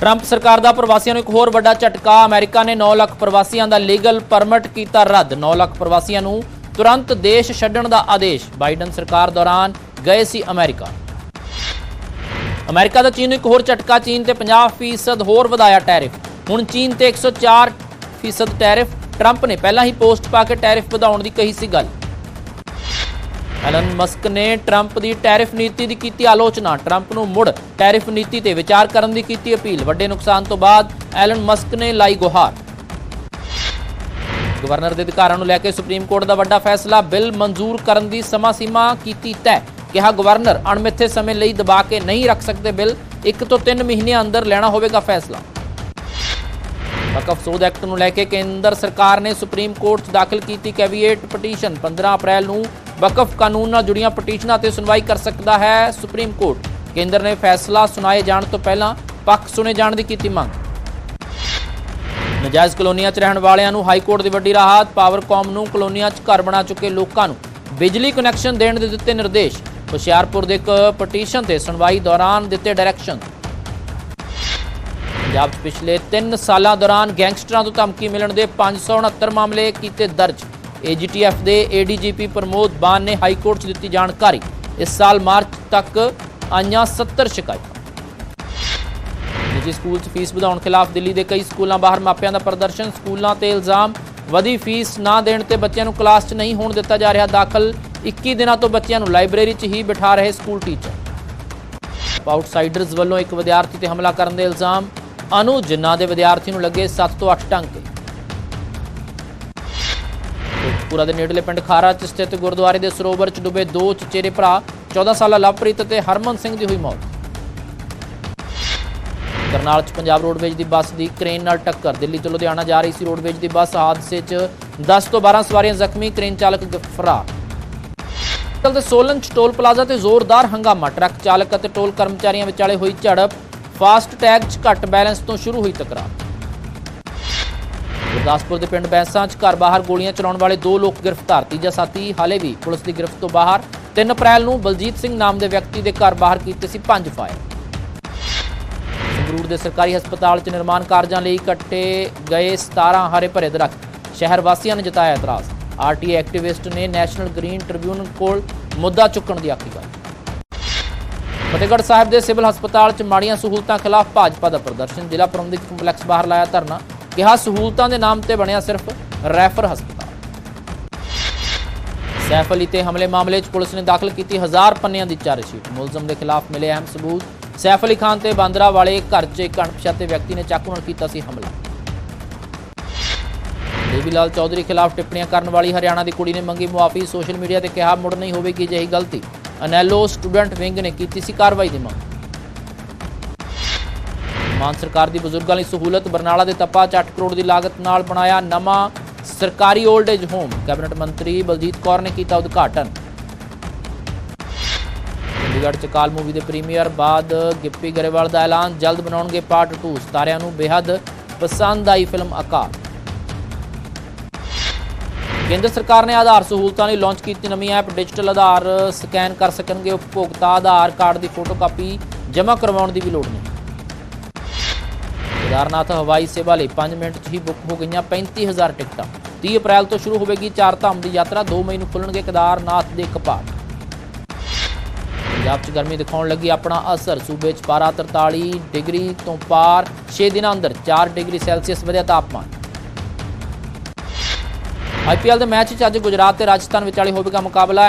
Trump ਸਰਕਾਰ ਦਾ ਪ੍ਰਵਾਸੀਆਂ ਨੂੰ ਇੱਕ ਹੋਰ ਵੱਡਾ ਝਟਕਾ। ਅਮਰੀਕਾ ਨੇ 9 ਲੱਖ ਪ੍ਰਵਾਸੀਆਂ ਦਾ ਲੀਗਲ ਪਰਮਿਟ ਕੀਤਾ ਰੱਦ। 9 ਲੱਖ ਪ੍ਰਵਾਸੀਆਂ ਨੂੰ ਤੁਰੰਤ ਦੇਸ਼ ਛੱਡਣ ਦਾ ਆਦੇਸ਼। ਬਾਈਡਨ ਸਰਕਾਰ ਦੌਰਾਨ ਗਏ ਸੀ ਅਮਰੀਕਾ। ਅਮਰੀਕਾ ਦਾ ਚੀਨ ਨੂੰ ਇੱਕ ਹੋਰ ਝਟਕਾ। ਚੀਨ ਤੇ 50% ਹੋਰ ਵਧਾਇਆ ਟੈਰਿਫ। ਹੁਣ ਚੀਨ ਤੇ 104% ਟੈਰਿਫ। ਟਰੰਪ ਨੇ ਪਹਿਲਾਂ ਹੀ ਪੋਸਟ ਪਾ ਕੇ ਟੈਰਿਫ ਵਧਾਉਣ ਦੀ ਕਹੀ ਸੀ ਗੱਲ। ਐਲਨ ਮਸਕ ਨੇ ਟਰੰਪ ਦੀ ਟੈਰਿਫ ਨੀਤੀ ਦੀ ਕੀਤੀ ਆਲੋਚਨਾ। ਟਰੰਪ ਨੂੰ ਮੁੜ ਟੈਰਿਫ ਨੀਤੀ ਤੇ ਵਿਚਾਰ ਕਰਨ ਦੀ ਕੀਤੀ ਅਪੀਲ। ਵੱਡੇ ਨੁਕਸਾਨ ਤੋਂ ਬਾਅਦ ਐਲਨ ਮਸਕ ਨੇ ਲਾਈ ਗੁਹਾਰ। ਗਵਰਨਰ ਦੇ ਅਧਿਕਾਰਾਂ ਨੂੰ ਲੈ ਕੇ ਸੁਪਰੀਮ ਕੋਰਟ ਦਾ ਵੱਡਾ ਫੈਸਲਾ ਬਿੱਲ ਮਨਜ਼ੂਰ ਕਰਨ ਦੀ ਸਮਾਂ ਸੀਮਾ ਕੀਤੀ ਤੈਅ। ਕਿਹਾ ਗਵਰਨਰ ਅਣਮਿੱਥੇ ਸਮੇਂ ਲਈ ਦਬਾ ਕੇ ਨਹੀਂ ਰੱਖ ਸਕਦੇ ਬਿੱਲ। 1 ਤੋਂ 3 ਮਹੀਨਿਆਂ ਅੰਦਰ ਲੈਣਾ ਹੋਵੇਗਾ ਫੈਸਲਾ। ਵਕਫ ਸੋਧ ਐਕਟ ਨੂੰ ਲੈ ਕੇ ਕੇਂਦਰ ਸਰਕਾਰ ਨੇ ਸੁਪਰੀਮ ਕੋਰਟ 'ਚ ਦਾਖਲ ਕੀਤੀ ਕੈਵੀਏਟ ਪਟੀਸ਼ਨ 15 ਅਪ੍ਰੈਲ ਨੂੰ ਵਕਫ ਕਾਨੂੰਨ ਨਾਲ ਜੁੜੀਆਂ ਪਟੀਸ਼ਨਾਂ ਤੇ ਸੁਣਵਾਈ ਕਰ ਸਕਦਾ ਹੈ ਸੁਪਰੀਮ ਕੋਰਟ ਕੇਂਦਰ ਨੇ ਫੈਸਲਾ ਸੁਣਾਏ ਜਾਣ ਤੋਂ ਪਹਿਲਾਂ ਪੱਖ ਸੁਣੇ ਜਾਣ ਦੀ ਕੀਤੀ ਮੰਗ। ਨਜਾਇਜ਼ ਕਲੋਨੀਆਂ 'ਚ ਰਹਿਣ ਵਾਲਿਆਂ ਨੂੰ ਹਾਈ ਕੋਰਟ ਦੀ ਵੱਡੀ ਰਾਹਤ ਪਾਵਰਕਾਮ ਨੂੰ ਕਲੋਨੀਆਂ 'ਚ ਘਰ ਬਣਾ ਚੁੱਕੇ ਲੋਕਾਂ ਨੂੰ ਬਿਜਲੀ ਕਨੈਕਸ਼ਨ ਦੇਣ ਦੇ ਦਿੱਤੇ ਨਿਰਦੇਸ਼। ਹੁਸ਼ਿਆਰਪੁਰ ਦੇ ਇੱਕ ਪਟੀਸ਼ਨ ਤੇ ਸੁਣਵਾਈ ਦੌਰਾਨ ਦਿੱਤੇ ਡਾਇਰੈਕਸ਼ਨ ਪੰਜਾਬ 'ਚ ਪਿਛਲੇ 3 ਸਾਲਾਂ ਦੌਰਾਨ ਗੈਂਗਸਟਰਾਂ ਤੋਂ ਧਮਕੀ ਮਿਲਣ ਦੇ 569 ਮਾਮਲੇ ਕੀਤੇ ਦਰਜ। ਏਜੀਟੀਐਫ ਦੇ ਏਡੀਜੀਪੀ ਪ੍ਰਮੋਦ ਬਾਨ ਨੇ ਹਾਈ ਕੋਰਟ 'ਚ ਦਿੱਤੀ ਜਾਣਕਾਰੀ। ਇਸ ਸਾਲ ਮਾਰਚ ਤੱਕ ਆਈਆਂ 70 ਸ਼ਿਕਾਇਤਾਂ। ਨਿੱਜੀ ਸਕੂਲ 'ਚ ਫੀਸ ਵਧਾਉਣ ਖਿਲਾਫ ਦਿੱਲੀ ਦੇ ਕਈ ਸਕੂਲਾਂ ਬਾਹਰ ਮਾਪਿਆਂ ਦਾ ਪ੍ਰਦਰਸ਼ਨ। ਸਕੂਲਾਂ ਤੇ ਇਲਜ਼ਾਮ, ਵਧੀ ਫੀਸ ਨਾ ਦੇਣ ਤੇ ਬੱਚਿਆਂ ਨੂੰ ਕਲਾਸ 'ਚ ਨਹੀਂ ਹੋਣ ਦਿੱਤਾ ਜਾ ਰਿਹਾ ਦਾਖਲ। 21 ਦਿਨਾਂ ਤੋਂ ਬੱਚਿਆਂ ਨੂੰ ਲਾਇਬ੍ਰੇਰੀ 'ਚ ਹੀ ਬਿਠਾ ਰਹੇ ਸਕੂਲ ਟੀਚਰ। ਆਊਟਸਾਈਡਰਸ ਵੱਲੋਂ ਇੱਕ ਵਿਦਿਆਰਥੀ ਤੇ ਹਮਲਾ ਕਰਨ ਦੇ ਇਲਜ਼ਾਮ। ਅਨੂ ਜਿੰਨਾ ਦੇ ਵਿਦਿਆਰਥੀ ਨੂੰ ਲੱਗੇ 7 ਤੋਂ 8 ਟਾਂਕੇ। ਪੂਰਾ ਦੇ ਨੇੜਲੇ ਪਿੰਡ ਖਾਰਾ 'ਚ ਸਥਿਤ ਗੁਰਦੁਆਰੇ ਦੇ ਸਰੋਵਰ 'ਚ ਡੁੱਬੇ ਦੋ ਚਚੇਰੇ ਭਰਾ 14 ਸਾਲਾ ਲਵਪ੍ਰੀਤ ਅਤੇ ਹਰਮਨ ਸਿੰਘ ਦੀ ਹੋਈ ਮੌਤ। ਕਰਨਾਲ 'ਚ ਪੰਜਾਬ ਰੋਡਵੇਜ ਦੀ ਬੱਸ ਦੀ ਕ੍ਰੇਨ ਨਾਲ ਟੱਕਰ। ਦਿੱਲੀ ਤੋਂ ਲੁਧਿਆਣਾ ਜਾ ਰਹੀ ਸੀ ਰੋਡਵੇਜ ਦੀ ਬੱਸ। ਹਾਦਸੇ 'ਚ 10 ਤੋਂ 12 ਸਵਾਰੀਆਂ ਜ਼ਖਮੀ, ਕ੍ਰੇਨ ਚਾਲਕ ਗ- ਫਰਾਰ। ਕੱਲ ਦੇ ਸੋਲਨ 'ਚ ਟੋਲ ਪਲਾਜ਼ਾ ਤੇ ਜ਼ੋਰਦਾਰ ਹੰਗਾਮਾ। ਟਰੱਕ ਚਾਲਕ ਅਤੇ ਟੋਲ ਕਰਮਚਾਰੀਆਂ ਵਿਚਾਲੇ ਹੋਈ ਝੜਪ। ਫਾਸਟ ਟੈਗ 'ਚ ਘੱਟ ਬੈਲੈਂਸ ਤੋਂ ਸ਼ੁਰੂ ਹੋਈ ਤਕਰਾਰ। ਗੁਰਦਾਸਪੁਰ ਦੇ ਪਿੰਡ ਬੈਂਸਾਂ 'ਚ ਘਰ ਬਾਹਰ ਗੋਲੀਆਂ ਚਲਾਉਣ ਵਾਲੇ ਦੋ ਲੋਕ ਗ੍ਰਿਫਤਾਰ। ਤੀਜਾ ਸਾਥੀ ਹਾਲੇ ਵੀ ਪੁਲਿਸ ਦੀ ਗ੍ਰਿਫਤ ਤੋਂ ਬਾਹਰ। 3 ਅਪ੍ਰੈਲ ਨੂੰ ਬਲਜੀਤ ਸਿੰਘ ਨਾਮ ਦੇ ਵਿਅਕਤੀ ਦੇ ਘਰ ਬਾਹਰ ਕੀਤੇ ਸੀ ਪੰਜ ਫਾਇਰ। ਸੰਗਰੂਰ ਦੇ ਸਰਕਾਰੀ ਹਸਪਤਾਲ 'ਚ ਨਿਰਮਾਣ ਕਾਰਜਾਂ ਲਈ ਕੱਟੇ ਗਏ 17 ਹਰੇ ਭਰੇ ਦਰਖਤ। ਸ਼ਹਿਰ ਵਾਸੀਆਂ ਨੇ ਜਤਾਇਆ ਇਤਰਾਜ਼। ਆਰਟੀ ਐਕਟਿਵਿਸਟ ਨੇ ਨੈਸ਼ਨਲ ਗ੍ਰੀਨ ਟ੍ਰਿਬਿਊਨਲ ਕੋਲ ਮੁੱਦਾ ਚੁੱਕਣ ਦੀ ਆਖੀ ਗੱਲ। ਫਤਿਹਗੜ੍ਹ ਸਾਹਿਬ ਦੇ ਸਿਵਲ ਹਸਪਤਾਲ 'ਚ ਮਾੜੀਆਂ ਸਹੂਲਤਾਂ ਖਿਲਾਫ ਭਾਜਪਾ ਦਾ ਪ੍ਰਦਰਸ਼ਨ, ਜ਼ਿਲ੍ਹਾ ਪ੍ਰਬੰਧਕ ਕੰਪਲੈਕਸ ਬਾਹਰ ਲਾਇਆ ਧਰਨਾ, ਕਿਹਾ ਸਹੂਲਤਾਂ ਦੇ ਨਾਮ ਤੇ ਬਣਿਆ ਸਿਰਫ ਰੈਫਰ ਹਸਪਤਾਲ। ਸੈਫ ਅਲੀ ਤੇ ਹਮਲੇ ਮਾਮਲੇ 'ਚ ਪੁਲਿਸ ਨੇ ਦਾਖਲ ਕੀਤੀ ਹਜ਼ਾਰ ਪੰਨਿਆਂ ਦੀ ਚਾਰਜਸ਼ੀਟ। ਮੁਲਜ਼ਮ ਦੇ ਖਿਲਾਫ ਮਿਲੇ ਅਹਿਮ ਸਬੂਤ। ਸੈਫ ਅਲੀ ਖਾਨ ਤੇ ਬਾਂਦਰਾ ਵਾਲੇ ਘਰ 'ਚ ਇੱਕ ਅਣਪਛਾਤੇ ਵਿਅਕਤੀ ਨੇ ਚਾਕੂ ਨਾਲ ਕੀਤਾ ਸੀ ਹਮਲਾ। ਦੇਵੀ ਲਾਲ ਚੌਧਰੀ ਖਿਲਾਫ ਟਿੱਪਣੀਆਂ ਕਰਨ ਵਾਲੀ ਹਰਿਆਣਾ ਦੀ ਕੁੜੀ ਨੇ ਮੰਗੀ ਮੁਆਫੀ। ਸੋਸ਼ਲ ਮੀਡੀਆ ਤੇ ਕਿਹਾ, ਮੁੜ ਨਹੀਂ ਹੋਵੇਗੀ ਅਜਿਹੀ ਗਲਤੀ। ਅਨੈਲੋ ਸਟੂਡੈਂਟ ਵਿੰਗ ਨੇ ਕੀਤੀ ਸੀ ਕਾਰਵਾਈ ਦੀ ਮੰਗ। ਮਾਨ ਸਰਕਾਰ ਦੀ ਬਜ਼ੁਰਗਾਂ ਲਈ ਸਹੂਲਤ, ਬਰਨਾਲਾ ਦੇ ਤੱਪਾ 'ਚ 8 ਕਰੋੜ ਦੀ ਲਾਗਤ ਨਾਲ ਬਣਾਇਆ ਨਵਾਂ ਸਰਕਾਰੀ 올ਡ ਏਜ ਹੋਮ। ਕੈਬਨਿਟ ਮੰਤਰੀ ਬਲਜੀਤ ਕੌਰ ਨੇ ਕੀਤਾ ਉਦਘਾਟਨ। ਚੰਡੀਗੜ੍ਹ 'ਚ ਕਾਲ ਮੂਵੀ ਦੇ ਪ੍ਰੀਮੀਅਰ ਬਾਅਦ ਗਿੱਪੀ ਗਰੇਵਾਲ ਦਾ ਐਲਾਨ, ਜਲਦ ਬਣਾਉਣਗੇ ਪਾਰਟ 2 ਸਤਾਰਿਆਂ ਨੂੰ ਬੇहद ਪਸੰਦ ਆਈ ਫਿਲਮ ਆਕਾਰ ਕੇਂਦਰ ਸਰਕਾਰ ਨੇ ਆਧਾਰ ਸਹੂਲਤਾਂ ਲਈ ਲਾਂਚ ਕੀਤੀ ਨਵੀਂ ਐਪ ਡਿਜੀਟਲ ਆਧਾਰ ਸਕੈਨ ਕਰ ਸਕਣਗੇ, ਉਪਭੋਗਤਾ ਆਧਾਰ ਕਾਰਡ ਦੀ ਫੋਟੋਕਾਪੀ ਜਮ੍ਹਾਂ ਕਰਵਾਉਣ ਦੀ ਵੀ ਲੋੜ ਨਹੀਂ। ਕੇਦਾਰਨਾਥ ਹਵਾਈ ਸੇਵਾ ਲਈ 5 ਮਿੰਟ 'ਚ ਹੀ ਬੁੱਕ ਹੋ ਗਈਆਂ 35000 ਟਿਕਟਾਂ। 30 ਅਪ੍ਰੈਲ ਤੋਂ ਸ਼ੁਰੂ ਹੋਵੇਗੀ ਚਾਰ ਧਾਮ ਦੀ ਯਾਤਰਾ 2 ਮਈ ਨੂੰ ਖੁੱਲਣਗੇ ਕੇਦਾਰਨਾਥ ਦੇ ਕਪਾਟ। ਪੰਜਾਬ 'ਚ ਗਰਮੀ ਦਿਖਾਉਣ ਲੱਗੀ ਆਪਣਾ ਅਸਰ, ਸੂਬੇ 'ਚ ਪਾਰਾ 43 ਡਿਗਰੀ ਤੋਂ ਪਾਰ 6 ਦਿਨਾਂ ਅੰਦਰ 4 ਡਿਗਰੀ ਸੈਲਸੀਅਸ ਵਧਿਆ ਤਾਪਮਾਨ। ਆਈਪੀਐਲ ਦੇ ਮੈਚ 'ਚ ਅੱਜ ਗੁਜਰਾਤ ਤੇ ਰਾਜਸਥਾਨ ਵਿਚਾਲੇ ਹੋਵੇਗਾ ਮੁਕਾਬਲਾ